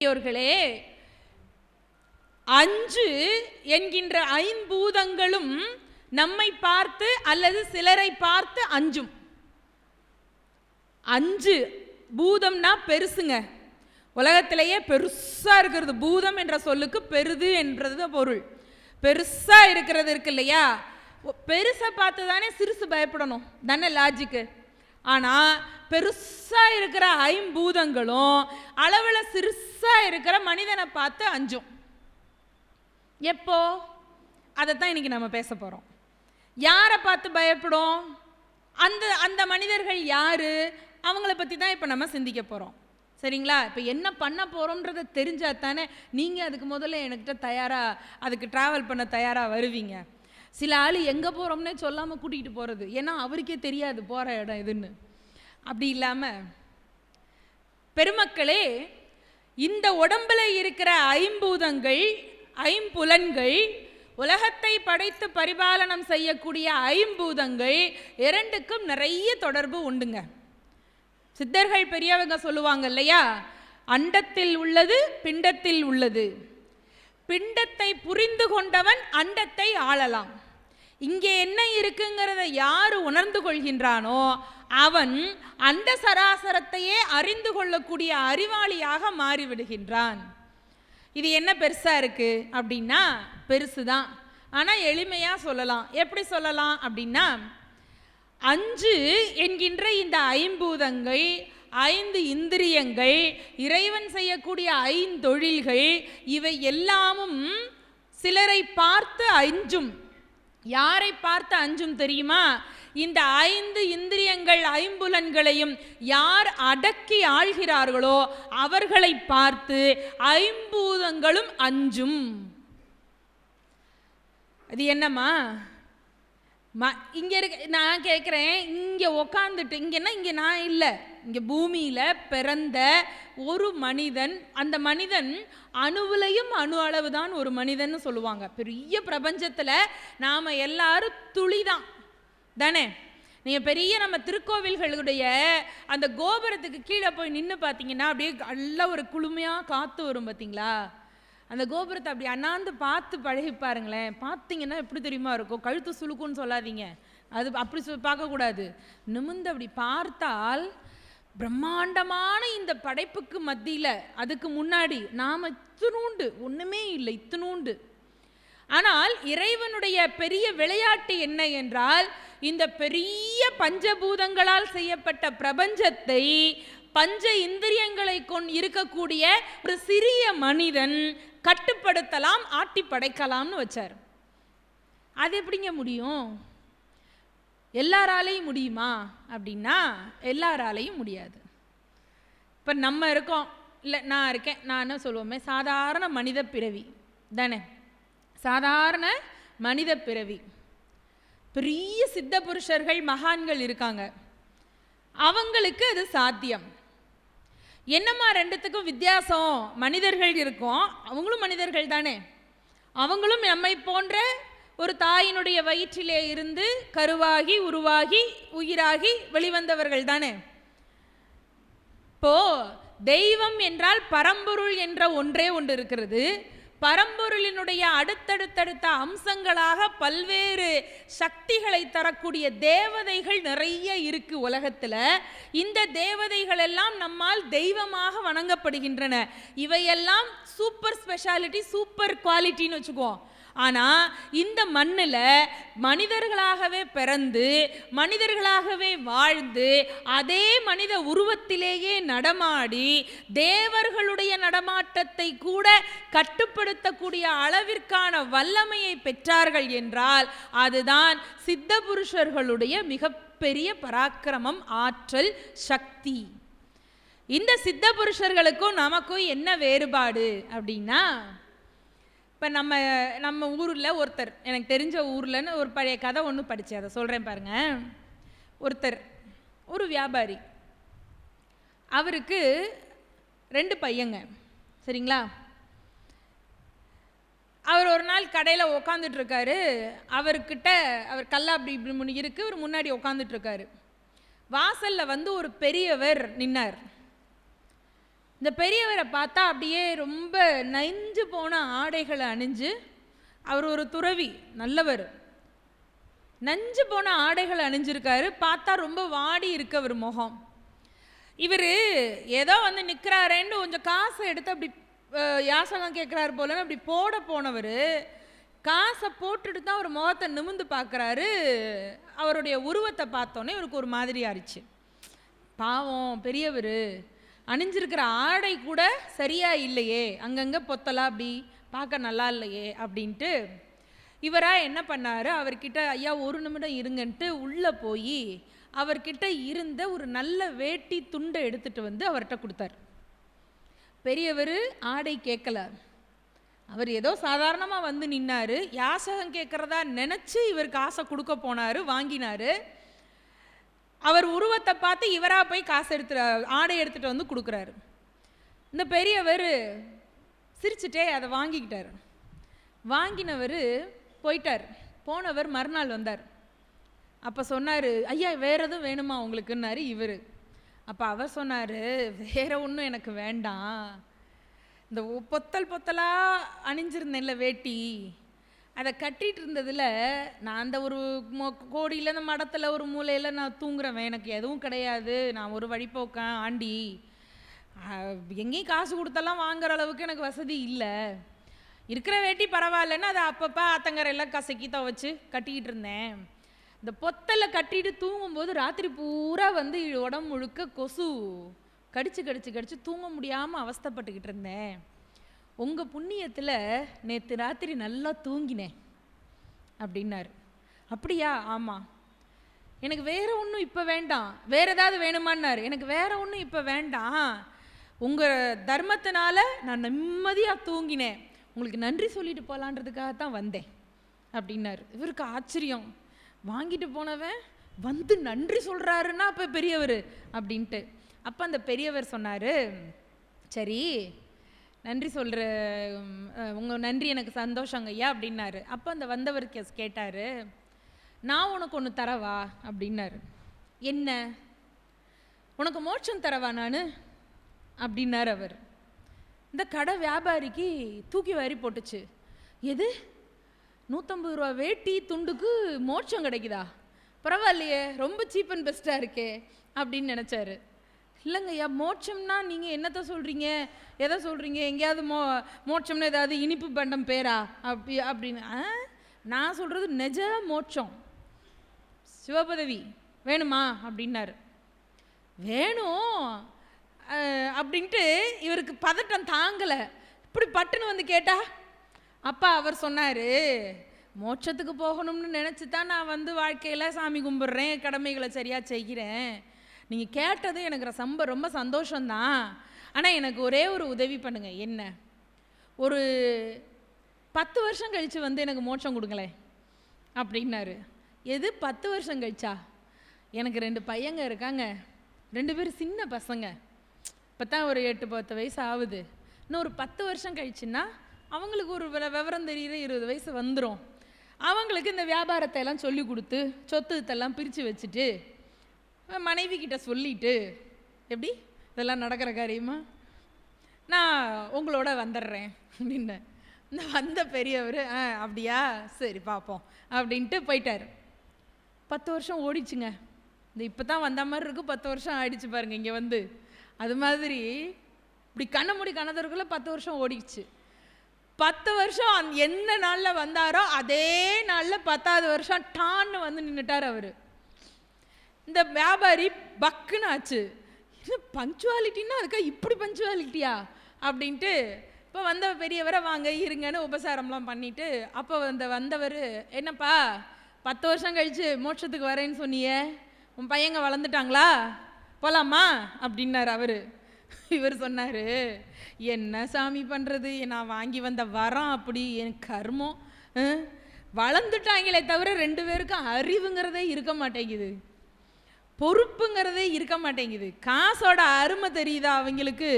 பெரியோர்களே அஞ்சு என்கின்ற ஐம்பூதங்களும் நம்மை பார்த்து அல்லது சிலரை பார்த்து அஞ்சும். அஞ்சு பூதம்னா பெருசுங்க. உலகத்திலேயே பெருசா இருக்கிறது. பூதம் என்ற சொல்லுக்கு பெருது என்றது பொருள். பெருசா இருக்கிறது இருக்கு இல்லையா? பெருசை பார்த்து தானே சிறுசு பயப்படணும். தானே லாஜிக்கு ஆனா பெருசாக இருக்கிற ஐம்பூதங்களும் அளவில் சிறுசாக இருக்கிற மனிதனை பார்த்து அஞ்சும். எப்போ? அதைத்தான் இன்றைக்கி நம்ம பேச போகிறோம் யாரை பார்த்து பயப்படும்? அந்த அந்த மனிதர்கள் யார்? அவங்கள பற்றி தான் இப்போ நம்ம சிந்திக்க போகிறோம் சரிங்களா? இப்போ என்ன பண்ண போகிறோன்றத தெரிஞ்சா தானே நீங்கள் அதுக்கு முதல்ல என்கிட்ட தயாராக அதுக்கு ட்ராவல் பண்ண தயாராக வருவீங்க. சில ஆள் எங்கே போகிறோம்னே சொல்லாமல் கூட்டிகிட்டு போகிறது ஏன்னா அவருக்கே தெரியாது போகிற இடம் எதுன்னு. அப்படி இல்லாம பெருமக்களே இந்த உடம்புல இருக்கிற ஐம்பூதங்கள் ஐம்புலன்கள் உலகத்தை படைத்து பரிபாலனம் செய்யக்கூடிய ஐம்பூதங்கள் இரண்டுக்கும் நிறைய தொடர்பு உண்டுங்க. சித்தர்கள் பெரியவங்க சொல்லுவாங்க இல்லையா? அண்டத்தில் உள்ளது பிண்டத்தில் உள்ளது. பிண்டத்தை புரிந்து கொண்டவன் அண்டத்தை ஆளலாம். இங்கே என்ன இருக்குங்கிறத யார் உணர்ந்து கொள்கின்றானோ அவன் அந்த சராசரத்தையே அறிந்து கொள்ளக்கூடிய அறிவாளியாக மாறிவிடுகின்றான். இது என்ன பெருசாக இருக்குது அப்படின்னா பெருசு தான். ஆனால் எளிமையாக சொல்லலாம். எப்படி சொல்லலாம் அப்படின்னா அஞ்சு என்கின்ற இந்த ஐம்பூதங்கள் ஐந்து இந்திரியங்கள் இறைவன் செய்யக்கூடிய ஐந்தொழில்கள் இவை எல்லாமும் சிலரை பார்த்து அஞ்சும். யாரை பார்த்து அஞ்சும் தெரியுமா? இந்த ஐந்து இந்திரியங்கள் ஐம்புலன்களையும் யார் அடக்கி ஆள்கிறார்களோ அவர்களை பார்த்து ஐம்பூதங்களும் அஞ்சும். அது என்னம்மா? ம இங்கே இருக்க நான் கேட்குறேன் இங்கே உக்காந்துட்டு இங்கேன்னா இங்கே நான் இல்லை. இங்கே பூமியில் பிறந்த ஒரு மனிதன் அந்த மனிதன் அணுவிலையும் அணு அளவு தான் ஒரு மனிதன்னு சொல்லுவாங்க. பெரிய பிரபஞ்சத்தில் நாம் எல்லாரும் துளி தான்? தானே நீங்கள் பெரிய நம்ம திருக்கோவில்களுடைய அந்த கோபுரத்துக்கு கீழே போய் நின்று பார்த்தீங்கன்னா அப்படியே நல்ல ஒரு குளுமையாக காற்று வரும் பார்த்தீங்களா அந்த கோபுரத்தை அப்படி அண்ணாந்து பார்த்து பழகி பாருங்களேன். பார்த்தீங்கன்னா எப்படி தெரியுமா இருக்கும்? கழுத்து சுழுக்குன்னு சொல்லாதீங்க. அது அப்படி சொல் பார்க்கக்கூடாது. நிமிந்து அப்படி பார்த்தால் பிரம்மாண்டமான இந்த படைப்புக்கு மத்தியில் அதுக்கு முன்னாடி நாம் இத்தினூண்டு ஒன்றுமே இல்லை இத்தினூண்டு. ஆனால் இறைவனுடைய பெரிய விளையாட்டு என்ன என்றால் இந்த பெரிய பஞ்சபூதங்களால் செய்யப்பட்ட பிரபஞ்சத்தை பஞ்ச இந்திரியங்களை கொண் இருக்கக்கூடிய ஒரு சிறிய மனிதன் கட்டுப்படுத்தலாம் ஆட்டி படைக்கலாம்னு வச்சார். அது எப்படிங்க முடியும்? எல்லாராலையும் முடியுமா? அப்படின்னா எல்லாராலையும் முடியாது. இப்போ நம்ம இருக்கோம். இல்லை நான் இருக்கேன். நான் என்ன சொல்லுவோமே? சாதாரண மனித பிறவி. தானே? சாதாரண மனித பிறவி. பெரிய சித்த புருஷர்கள் மகான்கள் இருக்காங்க. அவங்களுக்கு அது சாத்தியம். என்னம்மா ரெண்டுத்துக்கும் வித்தியாசம்? மனிதர்கள் இருக்கும். அவங்களும் மனிதர்கள் தானே? அவங்களும் நம்மை போன்ற ஒரு தாயினுடைய வயிற்றிலே இருந்து கருவாகி உருவாகி உயிராகி வெளிவந்தவர்கள் தானே? இப்போ தெய்வம் என்றால் பரம்பொருள் என்ற ஒன்றே ஒன்று இருக்கிறது. பரம்பொருளினுடைய அடுத்தடுத்தடுத்த அம்சங்களாக பல்வேறு சக்திகளை தரக்கூடிய தேவதைகள் நிறைய இருக்கு உலகத்தில். இந்த தேவதைகள் எல்லாம் நம்மால் தெய்வமாக வணங்கப்படுகின்றன. இவையெல்லாம் சூப்பர் ஸ்பெஷாலிட்டி சூப்பர் குவாலிட்டின்னு வச்சுக்குவோம். ஆனால் இந்த மண்ணில் மனிதர்களாகவே பிறந்து மனிதர்களாகவே வாழ்ந்து அதே மனித உருவத்திலேயே நடமாடி தேவர்களுடைய நடமாட்டத்தை கூட கட்டுப்படுத்தக்கூடிய அளவிற்கான வல்லமையை பெற்றார்கள் என்றால் அதுதான் சித்த புருஷர்களுடைய மிகப்பெரிய பராக்கிரமம் ஆற்றல் சக்தி. இந்த சித்த புருஷர்களுக்கும் நமக்கும் என்ன வேறுபாடு அப்படின்னா இப்போ நம்ம நம்ம ஊரில் ஒருத்தர் எனக்கு தெரிஞ்ச ஊர்லன்னு ஒரு பழைய கதை ஒன்று படித்தேன் அதை சொல்கிறேன் பாருங்கள் ஒருத்தர் ஒரு வியாபாரி. அவருக்கு ரெண்டு பையங்க சரிங்களா? அவர் ஒரு நாள் கடையில் உக்காந்துட்ருக்காரு. அவர்கிட்ட அவர் கல்லா அப்படி இப்படி முன்னி இருக்கு அவர் முன்னாடி உக்காந்துட்ருக்காரு. வாசலில் வந்து ஒரு பெரியவர் நின்னார். இந்த பெரியவரை பார்த்தா அப்படியே ரொம்ப நைஞ்சு போன ஆடைகளை அணிஞ்சு அவர் ஒரு துறவி நல்லவர். நஞ்சு போன ஆடைகள் அணிஞ்சிருக்காரு. பார்த்தா ரொம்ப வாடி இருக்கு அவர் முகம். இவர் ஏதோ வந்து நிற்கிறாரேன்னு கொஞ்சம் காசை எடுத்து அப்படி யாசகம் கேட்குறாரு போலன்னு அப்படி போட போனவர் காசை போட்டுட்டு தான் அவர் முகத்தை நிமிந்து பார்க்குறாரு. அவருடைய உருவத்தை பார்த்தோன்னே இவருக்கு ஒரு மாதிரி ஆயிடுச்சு. பாவம் பெரியவர். அணிஞ்சிருக்கிற ஆடை கூட சரியா இல்லையே. அங்கங்கே பொத்தலா அப்படி பார்க்க நல்லா இல்லையே அப்படின்ட்டு இவரா என்ன பண்ணாரு? அவர்கிட்ட ஐயா ஒரு நிமிடம் இருங்கன்ட்டு உள்ளே போய் அவர்கிட்ட இருந்த ஒரு நல்ல வேட்டி துண்டை எடுத்துட்டு வந்து அவர்கிட்ட கொடுத்தார். பெரியவர் ஆடை கேட்கல அவர் ஏதோ சாதாரணமாக வந்து நின்னார். யாசகம் கேட்குறதா நினச்சி இவர் காசை கொடுக்க போனாரு வாங்கினாரு. அவர் உருவத்தை பார்த்து இவராக போய் காசு எடுத்து ஆடை எடுத்துகிட்டு வந்து கொடுக்குறாரு. இந்த பெரியவர் சிரிச்சுட்டே அதை வாங்கிக்கிட்டார். வாங்கினவர் போயிட்டார். போனவர் மறுநாள் வந்தார். அப்போ சொன்னார் ஐயா வேறு எதுவும் வேணுமா உங்களுக்குன்னாரு இவர். அப்போ அவர் சொன்னார் வேற ஒன்றும் எனக்கு வேண்டாம். இந்த பொத்தல் பொத்தலாக அணிஞ்சிருந்தேன்ல வேட்டி. அதை கட்டிகிட்டு இருந்ததில் நான் அந்த ஒரு மொ- கோடியில் அந்த மடத்தில் ஒரு மூலையில் நான் தூங்குறவன். எனக்கு எதுவும் கிடையாது. நான் ஒரு வழிபோக்கேன் ஆண்டி. எங்கேயும் காசு கொடுத்தெல்லாம் வாங்குற அளவுக்கு எனக்கு வசதி இல்லை. இருக்கிற வேட்டி பரவாயில்லன்னு அதை அப்பப்போ ஆத்தங்கரையெல்லாம் கசக்கி துவச்சி கட்டிக்கிட்டு இருந்தேன். இந்த பொத்தலை கட்டிட்டு தூங்கும்போது ராத்திரி பூரா வந்து உடம்பு முழுக்க கொசு. கடிச்சு கடிச்சு கடிச்சு தூங்க முடியாமல் அவஸ்தைப்பட்டுக்கிட்டு இருந்தேன். உங்கள் புண்ணியத்தில் நேற்று ராத்திரி நல்லா தூங்கினேன் அப்படின்னாரு. அப்படியா? ஆமாம் எனக்கு வேறு ஒன்றும் இப்போ வேண்டாம். வேறு ஏதாவது வேணுமான்னாரு. எனக்கு வேறு ஒன்றும் இப்போ வேண்டாம். உங்கள் தர்மத்தினால நான் நிம்மதியாக தூங்கினேன். உங்களுக்கு நன்றி சொல்லிட்டு போகலான்றதுக்காக தான் வந்தேன் அப்படின்னாரு. இவருக்கு ஆச்சரியம். வாங்கிட்டு போனவன் வந்து நன்றி சொல்கிறாருன்னா அப்போ பெரியவர் அப்படின்ட்டு. அப்போ அந்த பெரியவர் சொன்னார் சரி நன்றி சொல்கிற உங்கள் நன்றி எனக்கு சந்தோஷங்க ஐயா அப்படின்னாரு. அப்போ அந்த வந்தவர் கேஸ் கேட்டார் நான் உனக்கு ஒன்று தரவா? அப்படின்னாரு. என்ன? உனக்கு மோட்சம் தரவா நான்? அப்படின்னார் அவர். இந்த கடை வியாபாரிக்கு தூக்கி வாரி போட்டுச்சு. எது? நூற்றம்பது ரூபா வேட்டி துண்டுக்கு மோட்சம் கிடைக்குதா? பரவாயில்லையே ரொம்ப சீப் அண்ட் பெஸ்ட்டாக இருக்கே அப்படின்னு நினச்சாரு. இல்லைங்கய்யா மோட்சம்னா நீங்கள் என்னத்த சொல்கிறீங்க எதை சொல்கிறீங்க எங்கேயாவது மோ மோட்சம்னு ஏதாவது இனிப்பு பண்டம் பேரா? அப்படி அப்படின்னு ஆ? நான் சொல்கிறது நெஜ மோட்சம். சிவபதவி வேணுமா? அப்படின்னாரு. வேணும் அப்படின்ட்டு இவருக்கு பதட்டம் தாங்கலை. இப்படி பட்டுன்னு வந்து கேட்டா அப்பா அவர் சொன்னார் மோட்சத்துக்கு போகணும்னு நினச்சி தான் நான் வந்து வாழ்க்கையில் சாமி கும்பிட்றேன் கடமைகளை சரியாக செய்கிறேன். நீங்கள் கேட்டது எனக்கு ரொம்ப ரொம்ப சந்தோஷம்தான். ஆனால் எனக்கு ஒரே ஒரு உதவி பண்ணுங்கள் என்ன? ஒரு பத்து வருஷம் கழித்து வந்து எனக்கு மோட்சம் கொடுங்களேன். அப்படின்னாரு. எது பத்து வருஷம் கழிச்சா? எனக்கு ரெண்டு பையங்க இருக்காங்க. ரெண்டு பேரும் சின்ன பசங்க. இப்போ தான் ஒரு எட்டு பத்து வயசு ஆகுது. இன்னும் ஒரு பத்து வருஷம் கழிச்சுன்னா அவங்களுக்கு ஒரு விவரம் தெரியுற இருபது வயசு வந்துடும் அவங்களுக்கு இந்த வியாபாரத்தை எல்லாம் சொல்லி கொடுத்து சொத்து இதெல்லாம் பிரித்து வச்சுட்டு மனைவி கிட்ட சொல்லிட்டு எப்படி? இதெல்லாம் நடக்கிற காரியமா? நான் உங்களோட வந்துடுறேன். அப்படின்னு. இந்த வந்த பெரியவர் ஆ அப்படியா? சரி பார்ப்போம் அப்படின்ட்டு போயிட்டார். பத்து வருஷம் ஓடிச்சுங்க. இந்த இப்போ தான் வந்த மாதிரி இருக்கு பத்து வருஷம் ஆயிடுச்சு பாருங்க இங்கே வந்து. அது மாதிரி இப்படி கண்ண மூடி கணதற்குள்ளே பத்து வருஷம் ஓடிடுச்சு பத்து வருஷம் அந் என்ன நாளில் வந்தாரோ அதே நாளில் பத்தாவது வருஷம் டான்னு வந்து நின்றுட்டார் அவர். இந்த வியாபாரி பக்குன்னு ஆச்சு. என்ன பங்க்சுவாலிட்டின்னா அதுக்காக இப்படி பங்க்சுவாலிட்டியா அப்படின்ட்டு இப்போ வந்த பெரியவரை வாங்க இருங்கன்னு உபசாரம்லாம் பண்ணிவிட்டு அப்போ வந்த வந்தவர் என்னப்பா பத்து வருஷம் கழிச்சு மோட்சத்துக்கு வரேன்னு சொன்னியே உன் பையங்க வளர்ந்துட்டாங்களா? போகலாமா அப்படின்னார் அவர். இவர் சொன்னார் என்ன சாமி பண்ணுறது நான் வாங்கி வந்த வரம் அப்படி என் கர்மம். வளர்ந்துட்டாங்களே தவிர ரெண்டு பேருக்கும் அறிவுங்கிறதே இருக்க மாட்டேங்குது. பொறுப்புங்கிறதே இருக்க மாட்டேங்குது. காசோட அருமை தெரியுதா அவங்களுக்கு?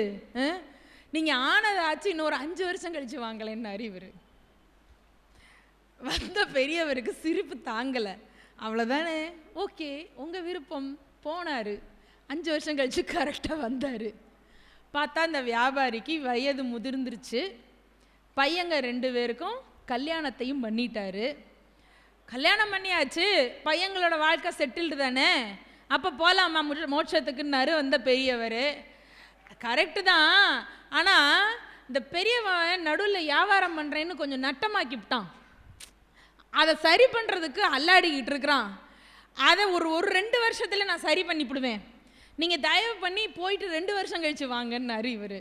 நீங்கள் ஆனதாச்சு இன்னொரு அஞ்சு வருஷம் கழிச்சு வாங்கலைன்னு அறிவுரு. வந்த பெரியவருக்கு சிரிப்பு தாங்கலை. அவ்வளோதானே ஓகே உங்கள் விருப்பம். போனார். அஞ்சு வருஷம் கழித்து கரெக்டாக வந்தார். பார்த்தா அந்த வியாபாரிக்கு வயது முதிர்ந்துருச்சு. பையங்க ரெண்டு பேருக்கும் கல்யாணத்தையும் பண்ணிட்டாரு. கல்யாணம் பண்ணியாச்சு. பையங்களோட வாழ்க்கை செட்டில்டு தானே? அப்போ போகலாமா மோட்சத்துக்குன்னாரு வந்த பெரியவர். கரெக்டு தான். ஆனால் இந்த பெரியவன் நடுவில் வியாபாரம் பண்ணுறேன்னு கொஞ்சம் நட்டமாக்கிவிட்டான் அதை சரி பண்ணுறதுக்கு அல்லாடிக்கிட்டு இருக்கிறான். அதை ஒரு ஒரு ரெண்டு வருஷத்தில் நான் சரி பண்ணிவிடுவேன் நீங்கள் தயவு பண்ணி போயிட்டு ரெண்டு வருஷம் கழித்து வாங்கன்னாரு இவர்.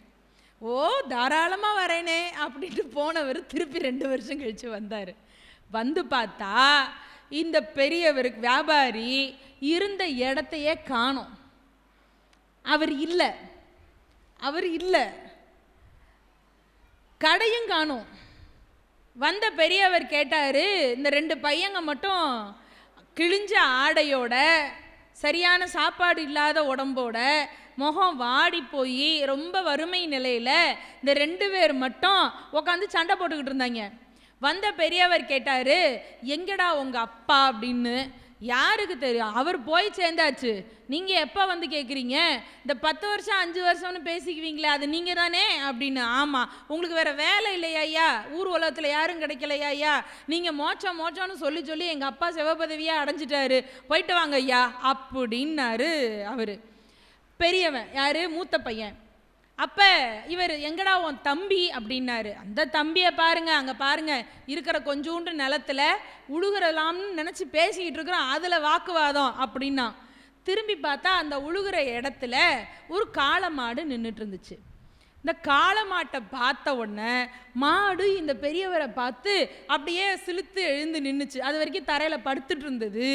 ஓ தாராளமாக வரேனே அப்படின்ட்டு போனவர் திருப்பி ரெண்டு வருஷம் கழித்து வந்தார். வந்து பார்த்தா இந்த பெரியவருக்கு வியாபாரி இருந்த இடத்தையே காணோம். அவர் இல்லை. அவர் இல்லை. கடையும் காணும். வந்த பெரியவர் கேட்டார் இந்த ரெண்டு பையங்க மட்டும் கிழிஞ்ச ஆடையோட சரியான சாப்பாடு இல்லாத உடம்போட முகம் வாடி போய் ரொம்ப வறுமை நிலையில் இந்த ரெண்டு பேர் மட்டும் உட்காந்து சண்டை போட்டுக்கிட்டு இருந்தாங்க. வந்த பெரியவர் கேட்டார் எங்கடா உங்கள் அப்பா? அப்படின்னு. யாருக்கு தெரியும்? அவர் போய் சேர்ந்தாச்சு. நீங்கள் எப்போ வந்து கேட்குறீங்க இந்த பத்து வருஷம் அஞ்சு வருஷம்னு பேசிக்குவீங்களே அது நீங்கள் தானே அப்படின்னு. ஆமாம் உங்களுக்கு வேறு வேலை இல்லையா ஐயா? ஊர் உலகத்தில் யாரும் கிடைக்கலையா ஐயா? நீங்கள் மோச்சம் மோச்சம்னு சொல்லி சொல்லி எங்கள் அப்பா சிவபதவியாக அடைஞ்சிட்டாரு. போயிட்டு வாங்க ஐயா. அப்படின்னாரு அவர். பெரியவன் யார்? மூத்த பையன். அப்போ இவர் எங்கடா உன் தம்பி? அப்படின்னாரு. அந்த தம்பியை பாருங்க அங்கே பாருங்க இருக்கிற கொஞ்சோண்டு நிலத்துல உழுகிறலாம்னு நினச்சி பேசிக்கிட்டு இருக்கிறோம் அதில் வாக்குவாதம் அப்படின்னா திரும்பி பார்த்தா அந்த உழுகிற இடத்துல ஒரு காளை மாடு நின்றுட்டு இருந்துச்சு. இந்த காளை மாட்டை பார்த்த உடனே மாடு இந்த பெரியவரை பார்த்து அப்படியே சிலுத்து எழுந்து நின்றுச்சு அது வரைக்கும் தரையில் படுத்துட்டு இருந்தது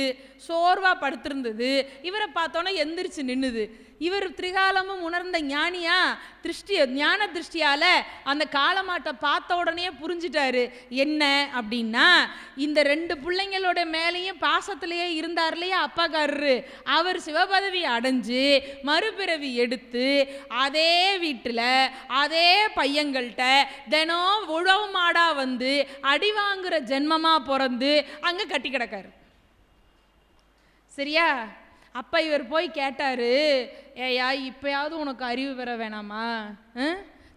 சோர்வாக படுத்துருந்தது. இவரை பார்த்தோன்னே எந்திரிச்சு நின்றுது இவர் திரிகாலமும் உணர்ந்த ஞானியா திருஷ்டி ஞான திருஷ்டியால் அந்த காலமாட்டை பார்த்த உடனே புரிஞ்சிட்டாரு. என்ன அப்படின்னா இந்த ரெண்டு பிள்ளைங்களோட மேலேயும் பாசத்திலேயே இருந்தார் இல்லையா அப்பாக்காரரு? அவர் சிவபதவி அடைஞ்சு மறுபிறவி எடுத்து அதே வீட்டில் அதே பையங்கள்கிட்ட தினம் உழவு மாடாக வந்து அடி வாங்குற ஜென்மமாக பிறந்து அங்கே கட்டி கிடக்காரு. சரியா? அப்போ இவர் போய் கேட்டார் ஏயா இப்போயாவது உனக்கு அறிவு பெற வேணாமா?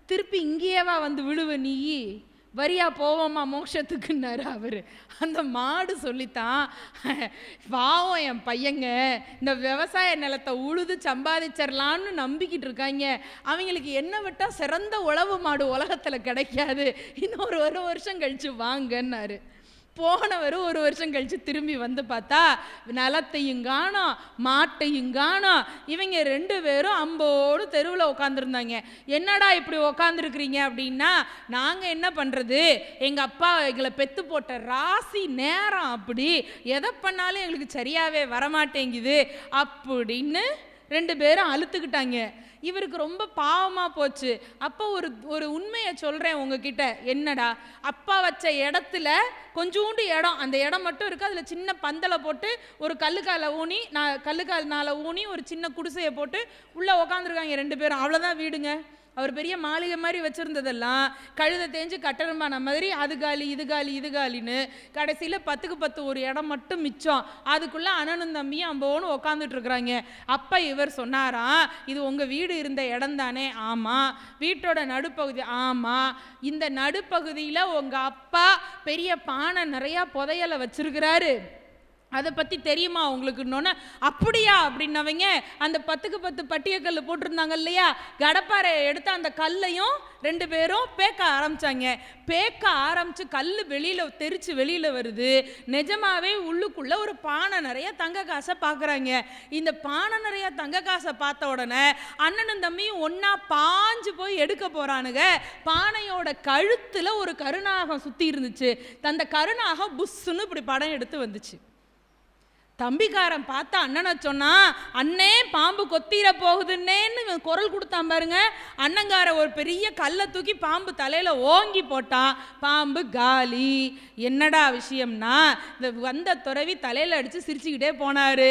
திருப்பி இங்கேயேவா வந்து விழுவ நீ? வரியா போவோமா மோட்சத்துக்குன்னாரு அவர். அந்த மாடு சொல்லித்தான் பாவம் என் பையங்க இந்த விவசாய நிலத்தை உழுது சம்பாதிச்சிடலான்னு நம்பிக்கிட்டு இருக்காங்க. அவங்களுக்கு என்ன விட்டால் சிறந்த உழவு மாடு உலகத்தில் கிடைக்காது. இன்னொரு ஒரு வருஷம் கழித்து வாங்கன்னாரு. போனவர் ஒரு வருஷம் கழித்து திரும்பி வந்து பார்த்தா நிலத்தையும் காணோம் மாட்டையும் காணோம் இவங்க ரெண்டு பேரும் அம்போடு தெருவில் உட்காந்துருந்தாங்க என்னடா இப்படி உக்காந்துருக்குறீங்க அப்படின்னா நாங்கள் என்ன பண்ணுறது எங்கள் அப்பா எங்களை பெத்து போட்ட ராசி நேரம் அப்படி. எதை பண்ணாலும் எங்களுக்கு சரியாகவே வரமாட்டேங்குது. அப்படின்னு ரெண்டு பேரும் அழுத்துக்கிட்டாங்க. இவருக்கு ரொம்ப பாவமாக போச்சு. அப்போ ஒரு ஒரு உண்மையை சொல்கிறேன் உங்ககிட்ட. என்னடா? அப்பா வச்ச இடத்துல கொஞ்சூண்டு இடம். அந்த இடம் மட்டும் இருக்குது அதில் சின்ன பந்தலை போட்டு ஒரு கல்லுக்கால ஊனி நான் கல்லுக்கால்னால ஊனி ஒரு சின்ன குடிசையை போட்டு உள்ளே உக்காந்துருக்காங்க ரெண்டு பேரும். அவ்வளோதான் வீடுங்க. அவர் பெரிய மாளிகை மாதிரி வச்சுருந்ததெல்லாம் கழுதை தேஞ்சு கட்டரும்பான மாதிரி அது காலி இது காலி இது காலின்னு கடைசியில் பத்துக்கு பத்து ஒரு இடம் மட்டும் மிச்சம். அதுக்குள்ளே அண்ணனும் தம்பியும் அம்போன்னு உக்காந்துட்ருக்குறாங்க. அப்போ இவர் சொன்னாராம் இது உங்கள் வீடு இருந்த இடம் தானே ஆமாம் வீட்டோட நடுப்பகுதி ஆமாம் இந்த நடுப்பகுதியில் உங்கள் அப்பா பெரிய பானை நிறையா புதையலை வச்சிருக்கிறாரு. அதை பற்றி தெரியுமா உங்களுக்குன்னொன்னே? அப்படியா? அப்படின்னவங்க அந்த பத்துக்கு பத்து பட்டியக்கல் போட்டிருந்தாங்க இல்லையா? கடப்பாறை எடுத்து அந்த கல்லையும் ரெண்டு பேரும் பேக்க ஆரம்பித்தாங்க பேக்க ஆரம்பித்து கல் வெளியில் தெரித்து வெளியில் வருது. நிஜமாவே உள்ளுக்குள்ளே ஒரு பானை நிறைய தங்க காசை பார்க்குறாங்க இந்த பானை நிறைய தங்க காசை பார்த்த உடனே அண்ணனும் தம்பியும் ஒன்றா பாஞ்சு போய் எடுக்க போகிறானுங்க பானையோட கழுத்தில் ஒரு கருணாகம் சுற்றி இருந்துச்சு. அந்த கருநாகம் புஷ்ஷுன்னு இப்படி படம் எடுத்து வந்துச்சு. தம்பிக்காரன் பார்த்த அண்ணனை சொன்னால் அண்ணே பாம்பு கொத்திர போகுதுன்னேன்னு குரல் கொடுத்தான் பாருங்க. அண்ணங்கார ஒரு பெரிய கல்லை தூக்கி பாம்பு தலையில் ஓங்கி போட்டான் பாம்பு காலி. என்னடா விஷயம்னா இந்த வந்த துறவி தலையில் அடித்து சிரிச்சுக்கிட்டே போனார்.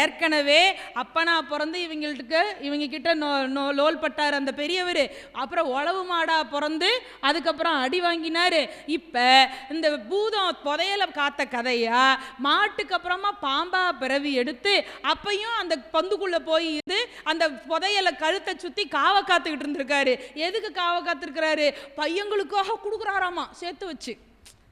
ஏற்கனவே அப்பனா பிறந்து இவங்கள்ட்டுக்கு இவங்க கிட்ட நோ நோ லோல் பட்டார் அந்த பெரியவர். அப்புறம் உழவு மாடா பிறந்து அதுக்கப்புறம் அடி வாங்கினார். இப்போ இந்த பூதம் புதையல காத்த கதையா மாட்டுக்கு அப்புறமா பாம்பு பாம்பா பிறவி எடுத்து அப்பையும் அந்த பந்துக்குள்ளே போய் இது அந்த புதையலை கழுத்தை சுற்றி காவை காத்துக்கிட்டு இருந்திருக்காரு. எதுக்கு காவை காத்திருக்கிறாரு? பையங்களுக்காக கொடுக்குறாராமா? சேர்த்து வச்சு.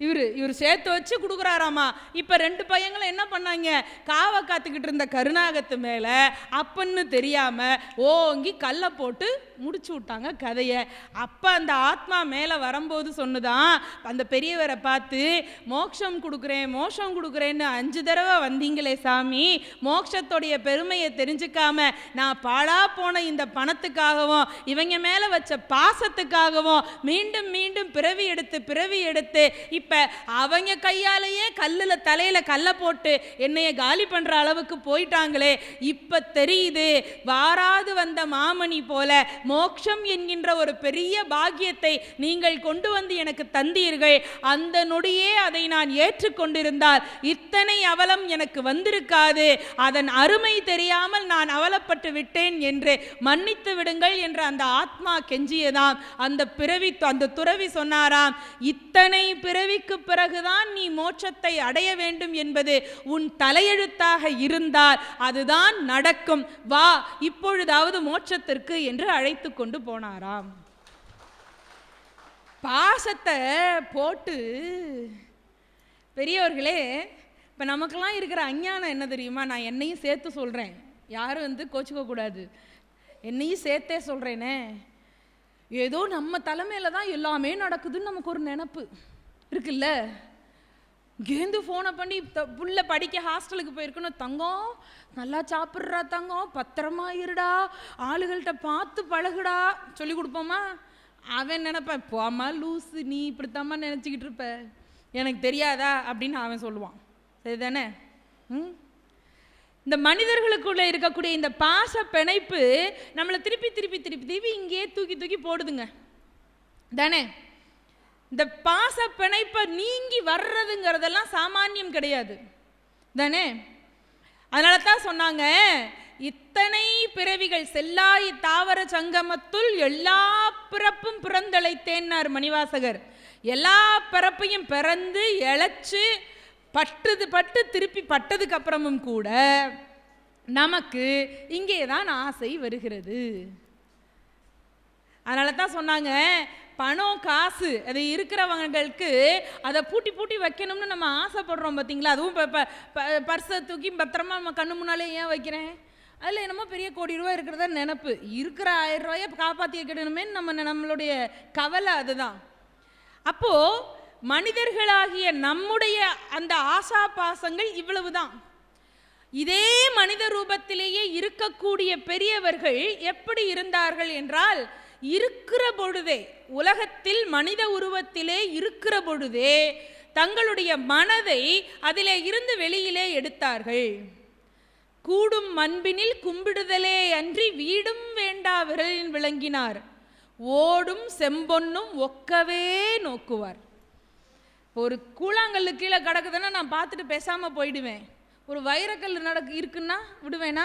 இவர் இவர் சேர்த்து வச்சு கொடுக்குறாராமா? இப்போ ரெண்டு பையங்களும் என்ன பண்ணாங்க? காவை காத்துக்கிட்டு இருந்த கருணாகத்து மேலே அப்பன்னு தெரியாமல் ஓங்கி கல்லை போட்டு முடிச்சு விட்டாங்க கதையை. அப்போ அந்த ஆத்மா மேலே வரும்போது சொன்னுதான் அந்த பெரியவரை பார்த்து மோட்சம் கொடுக்குறேன் மோட்சம் கொடுக்குறேன்னு அஞ்சு தடவை வந்தீங்களே சாமி. மோட்சத்துடைய பெருமையை தெரிஞ்சுக்காம நான் பாழா போன இந்த பணத்துக்காகவும் இவங்க மேலே வச்ச பாசத்துக்காகவும் மீண்டும் மீண்டும் பிறவி எடுத்து பிறவி எடுத்து இப்போ அவங்க கையாலேயே கல்லில் தலையில் கல்லை போட்டு என்னைய காலி பண்ணுற அளவுக்கு போயிட்டாங்களே இப்போ தெரியுது வாராது வந்த மாமணி போல மோட்சம் என்கின்ற ஒரு பெரிய பாக்கியத்தை நீங்கள் கொண்டு வந்து எனக்கு தந்தீர்கள். அந்த நொடியே அதை நான் ஏற்றுக்கொண்டிருந்தால் இத்தனை அவலம் எனக்கு வந்திருக்காது. அதன் அருமை தெரியாமல் நான் அவலப்பட்டு விட்டேன் என்று மன்னித்து விடுங்கள் என்று அந்த ஆத்மா கெஞ்சியதாம். அந்த பிறவி அந்த துறவி சொன்னாராம் இத்தனை பிறவி பிறவிக்கு பிறகுதான் நீ மோட்சத்தை அடைய வேண்டும் என்பது உன் தலையெழுத்தாக இருந்தால் அதுதான் நடக்கும். வா இப்பொழுதாவது மோட்சத்திற்கு என்று அழைத்து கொண்டு போனாராம். பாசத்தை போட்டு பெரியவர்களே இப்போ நமக்கெல்லாம் இருக்கிற அஞ்ஞானம் என்ன தெரியுமா? நான் என்னையும் சேர்த்து சொல்கிறேன் யாரும் வந்து கோச்சிக்க கூடாது என்னையும் சேர்த்தே சொல்கிறேனே ஏதோ நம்ம தலைமையில் தான் எல்லாமே நடக்குதுன்னு நமக்கு ஒரு நினப்பு. இருக்குல்ல? கேந்து ஃபோனை பண்ணி த- புள்ள படிக்க ஹாஸ்டலுக்கு போயிருக்கணும் தங்கம் நல்லா சாப்பிட்றா தங்கம் பத்திரமா இருடா ஆளுகள்கிட்ட பார்த்து பழகுடா சொல்லி கொடுப்போமா? அவன் நினைப்பான் போமா லூஸு நீ இப்படித்தாம்மா நினச்சிக்கிட்டு இருப்ப. எனக்கு தெரியாதா? அப்படின்னு அவன் சொல்லுவான். சரிதானே? ம்? இந்த மனிதர்களுக்குள்ளே இருக்கக்கூடிய இந்த பாச பிணைப்பு நம்மளை திருப்பி திருப்பி திருப்பி திருப்பி இங்கேயே தூக்கி தூக்கி போடுதுங்க. தானே? இந்த பாச பிணைப்பை நீங்கி வர்றதுங்கிறதெல்லாம் சாமானியம் கிடையாது. தானே? அதனால தான் சொன்னாங்க இத்தனை பிறவிகள் செல்லாய் தாவர சங்கமத்துள் எல்லா பிறப்பும் பிறந்தழைத்தேன்னார் மணிவாசகர். எல்லா பிறப்பையும் பிறந்து இழைச்சு பட்டுது பட்டு திருப்பி பட்டதுக்கு அப்புறமும் கூட நமக்கு இங்கே தான் ஆசை வருகிறது. அதனால தான் சொன்னாங்க பணம் காசு அது இருக்கிறவங்களுக்கு அதை பூட்டி பூட்டி வைக்கணும்னு நம்ம ஆசைப்படுறோம் பார்த்தீங்களா? அதுவும் இப்போ பர்ஸை தூக்கி பத்திரமா நம்ம கண்ணு முன்னாலே ஏன் வைக்கிறேன்? அதில் என்னமோ பெரிய கோடி ரூபா இருக்கிறதா நினப்பு. இருக்கிற ஆயிரம் ரூபாயை காப்பாற்றி வைக்கணுமே நம்ம நம்மளுடைய கவலை அதுதான். அப்போது மனிதர்களாகிய நம்முடைய அந்த ஆசா பாசங்கள் இவ்வளவு தான் இதே மனித ரூபத்திலேயே இருக்கக்கூடிய பெரியவர்கள் எப்படி இருந்தார்கள் என்றால் இருக்கிற பொழுதே உலகத்தில் மனித உருவத்திலே இருக்கிற பொழுதே தங்களுடைய மனதை அதிலே இருந்து வெளியிலே எடுத்தார்கள். கூடும் மண்பினில் கும்பிடுதலே அன்றி வீடும் வேண்டா விரலின் விளங்கினார். ஓடும் செம்பொன்னும் ஒக்கவே நோக்குவார். ஒரு கூழாங்கல்லு கீழே கிடக்குதுன்னா நான் பார்த்துட்டு பேசாமல் போயிடுவேன். ஒரு வைரக்கல் நடக்கு இருக்குன்னா விடுவேனா?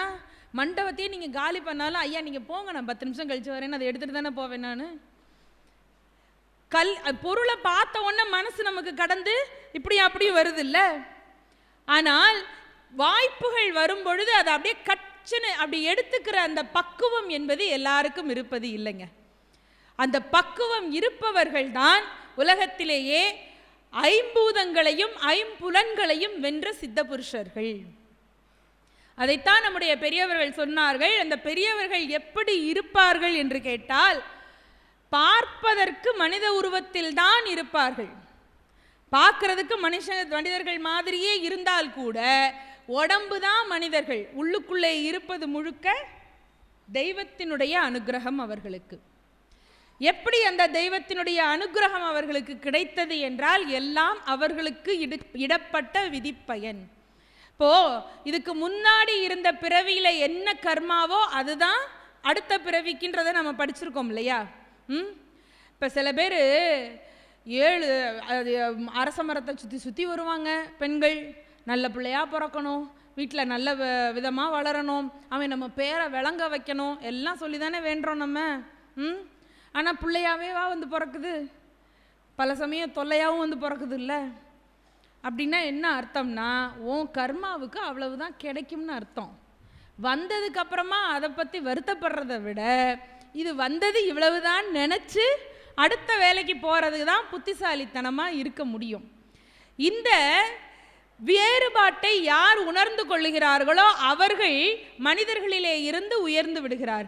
மண்டபத்தையே நீங்கள் காலி பண்ணாலும் ஐயா நீங்கள் போங்க நான் பத்து நிமிஷம் கழிச்சு வரேன்னு அதை எடுத்துகிட்டு தானே போவேன் நான்? கல் பொருளை பார்த்த உடனே மனசு நமக்கு கடந்து இப்படி அப்படியும் வருது இல்லை ஆனால் வாய்ப்புகள் வரும் பொழுது அதை அப்படியே கச்சனு அப்படி எடுத்துக்கிற அந்த பக்குவம் என்பது எல்லாருக்கும் இருப்பது இல்லைங்க. அந்த பக்குவம் இருப்பவர்கள் தான் உலகத்திலேயே ஐம்பூதங்களையும் ஐம்புலன்களையும் வென்ற சித்த புருஷர்கள் அதைத்தான் நம்முடைய பெரியவர்கள் சொன்னார்கள். அந்த பெரியவர்கள் எப்படி இருப்பார்கள் என்று கேட்டால் பார்ப்பதற்கு மனித உருவத்தில் தான் இருப்பார்கள். பார்க்கறதுக்கு மனுஷ மனிதர்கள் மாதிரியே இருந்தால் கூட உடம்பு தான் மனிதர்கள். உள்ளுக்குள்ளே இருப்பது முழுக்க தெய்வத்தினுடைய அனுக்கிரகம் அவர்களுக்கு. எப்படி அந்த தெய்வத்தினுடைய அனுக்கிரகம் அவர்களுக்கு கிடைத்தது என்றால் எல்லாம் அவர்களுக்கு இடு இடப்பட்ட விதிப்பயன். இப்போ இதுக்கு முன்னாடி இருந்த பிறவியில் என்ன கர்மாவோ அதுதான் அடுத்த பிறவிக்குன்றதை நம்ம படிச்சிருக்கோம் இல்லையா? ம்? இப்போ சில பேர் ஏழு அது அரச மரத்தை சுற்றி சுற்றி வருவாங்க பெண்கள். நல்ல பிள்ளையாக பிறக்கணும். வீட்டில் நல்ல விதமாக வளரணும். அவன் நம்ம பேரை விளங்க வைக்கணும். எல்லாம் சொல்லி தானே வேண்டுறோம் நம்ம. ம்? ஆனால் பிள்ளையாவேவா வந்து பிறக்குது. பல சமயம் தொல்லையாகவும் வந்து பிறக்குது இல்லை? அப்படின்னா என்ன அர்த்தம்னா உன் கர்மாவுக்கு அவ்வளவுதான் கிடைக்கும்னு அர்த்தம். வந்ததுக்கப்புறமா அதை பற்றி வருத்தப்படுறத விட இது வந்தது இவ்வளவுதான் நினச்சி அடுத்த வேலைக்கு போகிறதுக்கு தான் புத்திசாலித்தனமாக இருக்க முடியும். இந்த வேறுபாட்டை யார் உணர்ந்து கொள்ளுகிறார்களோ அவர்கள் மனிதர்களிலே இருந்து உயர்ந்து விடுகிறார்கள்.